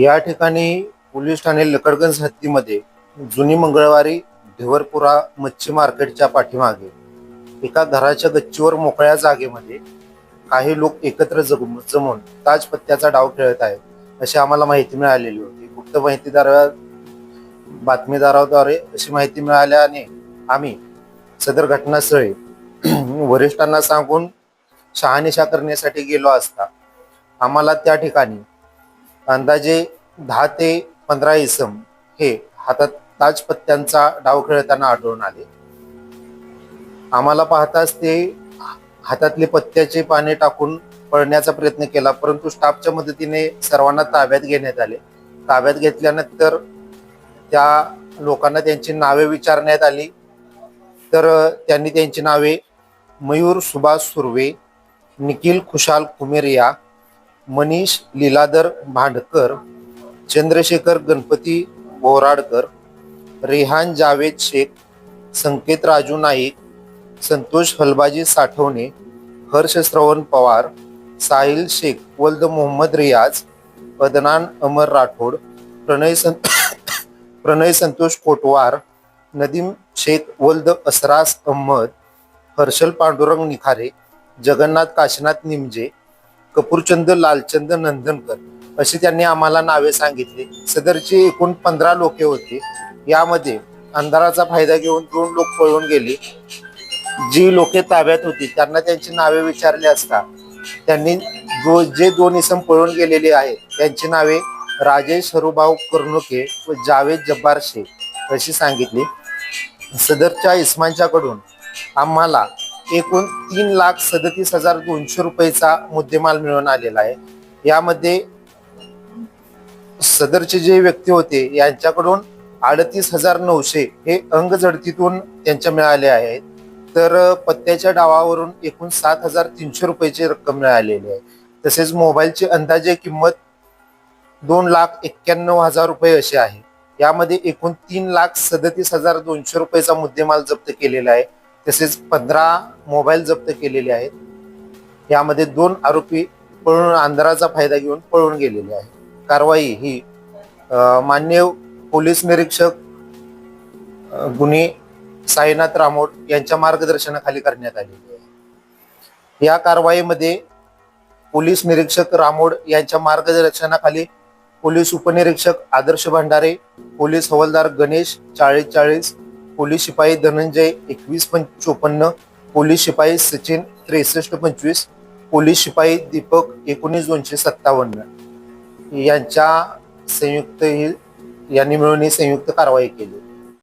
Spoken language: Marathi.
या ठिकाणी पोलीस ठाणे लकडगंज हद्दीमध्ये जुनी मंगळवारी ढेवरपुरा मच्छी मार्केटच्या पाठीमागे एका घराच्या गच्चीवर मोकळ्या जागेमध्ये काही लोक एकत्र जम जमून ताजपत्त्याचा डाव खेळत आहेत अशी आम्हाला माहिती मिळालेली होती. गुप्त माहितीदारा बातमीदाराद्वारे अशी माहिती मिळाल्याने आम्ही सदर घटनास्थळी वरिष्ठांना सांगून शहानिशा करण्यासाठी गेलो असता. आम्हाला त्या ठिकाणी अंदाजे दहा ते पंधरा इसम हे हातात ताजपत्त्यांचा डाव खेळताना आढळून आले. आम्हाला पाहताच ते हातातले पत्त्याचे पाने टाकून पळण्याचा प्रयत्न केला परंतु स्टाफच्या मदतीने सर्वांना ताब्यात घेण्यात आले. ताब्यात घेतल्यानंतर त्या लोकांना त्यांची नावे विचारण्यात आली. तर त्यांनी त्यांची नावे मयूर सुभाष सुर्वे निखिल खुशाल कुमेरिया मनीष लीलाधर भांडकर चंद्रशेखर गणपती बोराडकर रेहान जावेद शेख संकेत राजू नाईक संतोष हलबाजी साठवणे हर्ष श्रवण पवार साहिल शेख वल्द मोहम्मद रियाज पदनान अमर राठोड प्रणय संत प्रणय संतोष कोटवार नदीम शेख वल्द असरास अहमद हर्षल पांडुरंग निखारे जगन्नाथ काशीनाथ निमजे कपूरचंद लालचंद नंदनकर अशी त्यांनी आम्हाला नावे सांगितली. सदरची एकूण पंधरा लोके होती. यामध्ये अंधाराचा फायदा घेऊन दोन लोक पळून गेले. जी लोके ताब्यात होती त्यांना त्यांची नावे विचारली असता त्यांनी दो जे दोन इसम पळून गेलेले आहेत त्यांची नावे राजेश हरुभाऊ कर्णुके व जावेद जब्बार शेख अशी सांगितली. सदरच्या इस्मांच्याकडून आम्हाला एकूण तीन लाख सदतीस हजार दोनशे रुपयेचा मुद्देमाल मिळून आलेला आहे. यामध्ये सदरचे जे व्यक्ती होते यांच्याकडून अडतीस हजार नऊशे हे अंग जडतीतून त्यांच्या मिळाले आहेत. तर पत्त्याच्या डावावरून एकूण सात हजार तीनशे रुपयाची रक्कम मिळालेली आहे. तसेच मोबाईलची अंदाजे किंमत दोन लाख एक्क्याण्णव हजार रुपये अशी आहे. यामध्ये एकूण तीन लाख सदतीस हजार दोनशे रुपयेचा मुद्देमाल जप्त केलेला आहे. तसेच पंधरा मोबाईल जप्त केलेले आहेत. यामध्ये दोन आरोपी पळून अंधाराचा फायदा घेऊन पळून गेलेले आहेत. कारवाई ही मान्य पोलीस निरीक्षक गुन्हे साईनाथ रामोड यांच्या मार्गदर्शनाखाली करण्यात आलेली आहे. या कारवाईमध्ये पोलीस निरीक्षक रामोड यांच्या मार्गदर्शनाखाली पोलीस उपनिरीक्षक आदर्श भंडारे पोलीस हवालदार गणेश चाळीस चाळीस पोलीस शिपाई धनंजय एकवीस पंच चोपन्न पोलीस शिपाई सचिन त्रेसष्ट पंचवीस पोलीस शिपाई दीपक एकोणीस दोनशे सत्तावन्न. यांच्या संयुक्त ही यांनी मिळून ही संयुक्त कारवाई केली.